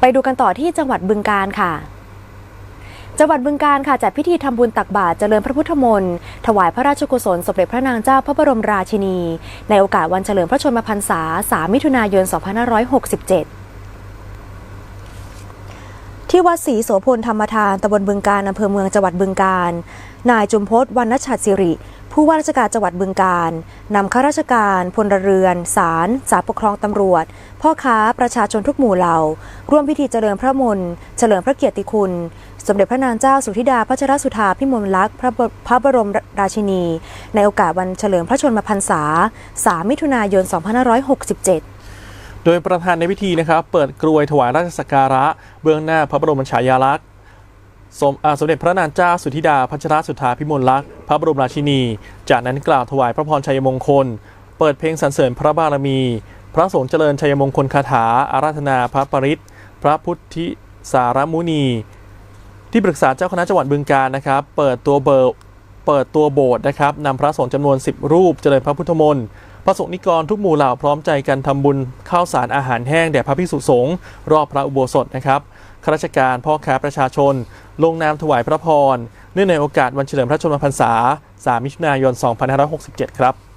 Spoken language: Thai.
ไปดูกันต่อที่จังหวัดบึงการค่ะ จังหวัดบึงการค่ะจัดพิธีทำบุญตักบาตรเจริญพระพุทธมนต์ถวายพระราชกุศลสมเด็จพระนางเจ้าพระบรมราชินี ในโอกาสวันเฉลิมพระชนมพรรษา 3 มิถุนายน 2567 ที่วัดศรีโสพลธรรมทานตำบลบึงการอำเภอเมืองจังหวัดบึงการ นายจุมพศวรรณชัดสิริ ผู้ว่าราชการจังหวัดบึงการนำข้าราชการพลเรือนศาลสารปกครองตำรวจ พ่อค้าประชาชนทุกหมู่เหล่า ร่วมพิธีเจริญพระมนต์เฉลิมพระเกียรติคุณ สมเด็จพระนางเจ้าสุธิดาพัชรสุธาพิมลลักษณ์พระบพระบรมราชินี ในโอกาสวันเฉลิมพระชนมพรรษา 3 มิถุนายน 2567 ดยประธานในพิธีนะครับ เปิดกรวยถวายราชสักการะ เบื้องหน้าพระบรมฉายาลักษณ์สมสมเด็จพระนางเจ้าสุธิดาพัชรสุธาพิมลลักษณ์พระบรมราชินี จากนั้นกล่าวถวายพระพรชัยมงคล เปิดเพลงสรรเสริญพระบารมี พระสงฆ์เจริญชัยมงคลคาถา อาราธนาพระปริตรพระพุทธิสารมุนี ที่ปรึกษาเจ้าคณะจังหวัดบึงกาฬนะครับ เปิดตัวเบอร์เปิดตัวโบสถ์นะครับนำพระสงฆ์จำนวน 10 รูปเจริญพระพุทธมนต์ ระสงฆ์นิกรทุกหมู่เหล่าพร้อมใจกันทำบุญข้าวสารอาหารแห้งแด่พระภิกษุสงฆ์รอบพระอุโบสถนะครับข้าราชการพ่อค้าประชาชน ลงนามถวายพระพร เนื่องในโอกาสวันเฉลิมพระชนมพรรษา 3 มิถุนายน 2567 ครับ